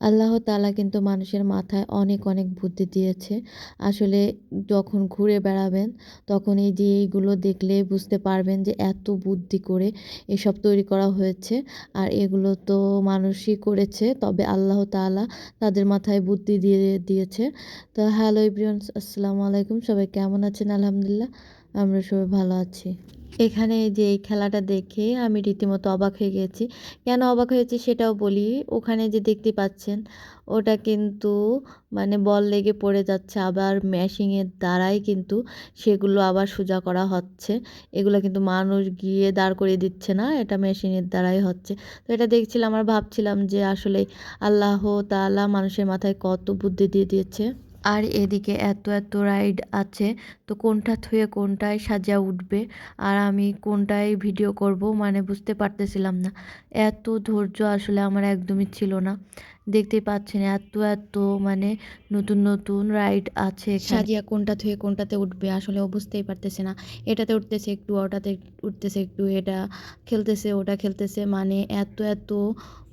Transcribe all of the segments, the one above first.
আল্লাহ তাআলা কিন্তু মানুষের মাথায় অনেক অনেক বুদ্ধি দিয়েছে। আসলে যখন ঘুরে বেড়াবেন, তখন এই যে এইগুলো দেখলে বুঝতে পারবেন যে এত বুদ্ধি করে এসব তৈরি করা হয়েছে। আর এগুলো তো মানুষই করেছে, তবে আল্লাহ তাআলা তাদের মাথায় বুদ্ধি দিয়ে দিয়েছে। তো হ্যালো ইব্রিয়ন্স আসসালামু আলাইকুম। সবাই কেমন আছেন? আলহামদুলিল্লাহ। আমরা সবাই ভালো আছি। এখানে যে এই খেলাটা দেখে আমি রীতিমতো অবাক হয়ে গেছি। কেন অবাক হয়েছি সেটাও বলি, ওখানে যে দেখতে পাচ্ছেন, ওটা কিন্তু মানে বল লেগে পড়ে যাচ্ছে, আবার ম্যাশিংয়ের দ্বারাই কিন্তু সেগুলো আবার সোজা করা হচ্ছে। এগুলো কিন্তু মানুষ গিয়ে দাঁড় করিয়ে দিচ্ছে না, এটা মেশিনের দ্বারাই হচ্ছে। তো এটা দেখছিলাম আর ভাবছিলাম যে আসলে আল্লাহ তাআলা মানুষের মাথায় কত বুদ্ধি দিয়ে দিয়েছে। আর এদিকে এত এত রাইড আছে, তো কোনটা থুয়ে কোনটায় সাজা উঠবে আর আমি কোনটায় ভিডিও করব মানে বুঝতে পারতেছিলাম না। এত ধৈর্য আসলে আমার একদমই ছিল না। দেখতেই পাচ্ছেন এত এত মানে নতুন নতুন রাইড আছে সাজিয়া কোনটা থুয়ে কোনটাতে উঠবে আসলে ও বুঝতেই পারতেছে না। এটাতে উঠতেছে একটু, ওটাতে উঠতেছে একটু, এটা খেলতেছে, ওটা খেলতেছে মানে এত এত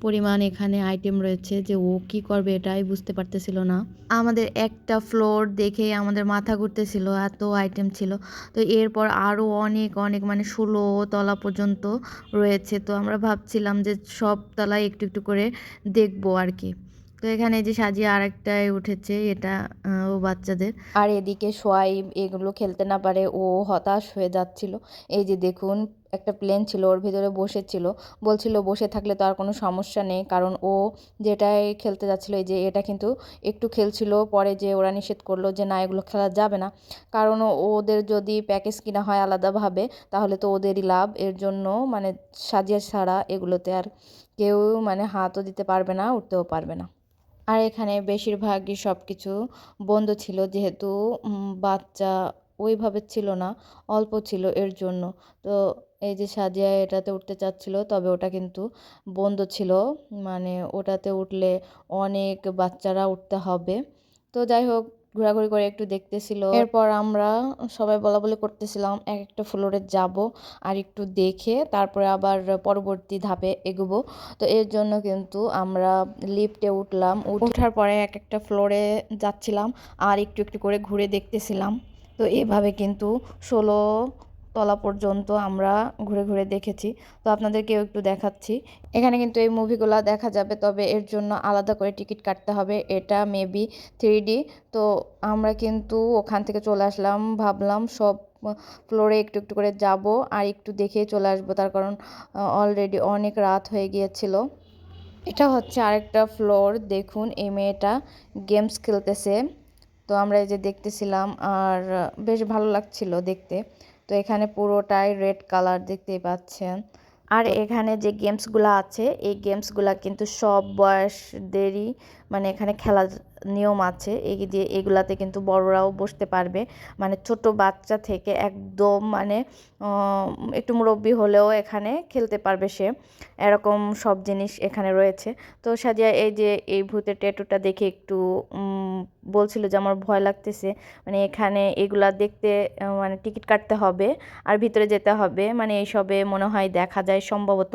পরিমাণ এখানে আইটেম রয়েছে যে ও কি করবে এটাই বুঝতে পারতেছিল না। আমাদের একটা ফ্লোর দেখে আমাদের মাথা ঘুরতেছিল, এত আইটেম ছিল। তো এরপর আরও অনেক অনেক মানে ষোলো তলা পর্যন্ত রয়েছে। তো আমরা ভাবছিলাম যে সব তলায় একটু একটু করে দেখব আর কি। তো এখানে যে সাজিয়ে আরেকটায় উঠেছে, এটা ও বাচ্চাদের। আর এদিকে সোয়াইব এগুলো খেলতে না পারে, ও হতাশ হয়ে যাচ্ছিল। এই যে দেখুন একটা প্লেন ছিল, ওর ভিতরে বসেছিল। বলছিল, বসে থাকলে তো আর কোনো সমস্যা নেই। কারণ ও যেটাই খেলতে যাচ্ছিল, এই যে এটা কিন্তু একটু খেলছিল। পরে যে ওরা নিষেধ করল যে, না, এগুলো খেলা যাবে না। কারণ ওদের যদি প্যাকেজ কিনা হয় আলাদাভাবে, তাহলে তো ওদেরই লাভ। এর জন্য মানে সাজিয়ে ছাড়া এগুলোতে আর কেউ মানে হাতও দিতে পারবে না, উঠতেও পারবে না। আর এখানে বেশিরভাগই সব কিছু বন্ধ ছিল, যেহেতু বাচ্চা ওইভাবে ছিল না, অল্প ছিল এর জন্য। তো এই যে সাজিয়া এটাতে উঠতে চাচ্ছিল, তবে ওটা কিন্তু বন্ধ ছিল। মানে ওটাতে উঠলে অনেক বাচ্চারা উঠতে হবে। তো যাই হোক, ঘোরাঘুরি করে একটু দেখতেছিল। এরপর আমরা সবাই বলা বলি করতেছিলাম এক একটা ফ্লোরে যাব আর একটু দেখে তারপরে আবার পরবর্তী ধাপে এগোবো। তো এর জন্য কিন্তু আমরা লিফটে উঠলাম উঠার পরে এক একটা ফ্লোরে যাচ্ছিলাম আর একটু একটু করে ঘুরে দেখতেছিলাম। তো এভাবে কিন্তু ষোলো তলা পর্যন্ত আমরা ঘুরে ঘুরে দেখেছি। তো আপনাদেরকেও একটু দেখাচ্ছি। এখানে কিন্তু এই মুভিগুলো দেখা যাবে, তবে এর জন্য আলাদা করে টিকিট কাটতে হবে। এটা মেবি থ্রি তো আমরা কিন্তু ওখান থেকে চলে আসলাম, ভাবলাম সব ফ্লোরে একটু একটু করে যাব আর একটু দেখে চলে আসব। তার কারণ অলরেডি অনেক রাত হয়ে গিয়েছিল। এটা হচ্ছে আরেকটা ফ্লোর। দেখুন, এই মেয়েটা গেমস খেলতেছে। তো আমরা এই যে দেখতেছিলাম আর বেশ ভালো লাগছিল দেখতে। তো এখানে পুরোটাই রেড কালার দেখতেই পাচ্ছেন। আর এখানে যে গেমসগুলো আছে, এই গেমসগুলো কিন্তু সব বয়সদেরই মানে এখানে খেলার নিয়ম আছে এই দিয়ে এগুলাতে কিন্তু বড়রাও বসতে পারবে। মানে ছোট বাচ্চা থেকে একদম মানে একটু মুরব্বি হলেও এখানে খেলতে পারবে সে। এরকম সব জিনিস এখানে রয়েছে। তো সাজিয়া, এই যে এই ভূতের ট্যাটুটা দেখে একটু বলছিল যে আমার ভয় লাগতেছে। মানে এখানে এগুলা দেখতে মানে টিকিট কাটতে হবে আর ভিতরে যেতে হবে। মানে এইসবে মনে হয় দেখা যায় সম্ভবত।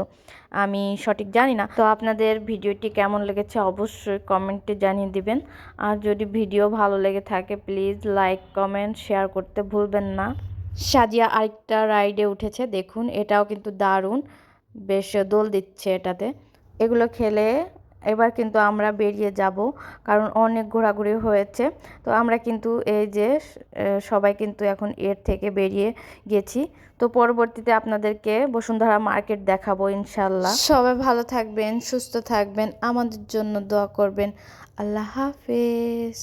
আমি সঠিক জানি না। তো আপনাদের ভিডিওটি কেমন লেগেছে অবশ্যই কমেন্টে জানিয়ে দিবেন। আর যদি ভিডিও ভালো লেগে থাকে প্লিজ লাইক কমেন্ট শেয়ার করতে ভুলবেন না। সাজিয়া আরেকটা রাইডে উঠেছে, দেখুন, এটাও কিন্তু দারুণ। বেশ দোল দিচ্ছে এটাতে। এগুলো খেলে এবার কিন্তু আমরা বেরিয়ে যাব, কারণ অনেক ঘোরাঘুরি হয়েছে। তো আমরা কিন্তু এই যে সবাই কিন্তু এখন এর থেকে বেরিয়ে গেছি। তো পরবর্তীতে আপনাদেরকে বসুন্ধরা মার্কেট দেখাবো ইনশাল্লাহ। সবাই ভালো থাকবেন, সুস্থ থাকবেন, আমাদের জন্য দোয়া করবেন। আল্লাহ হাফেজ।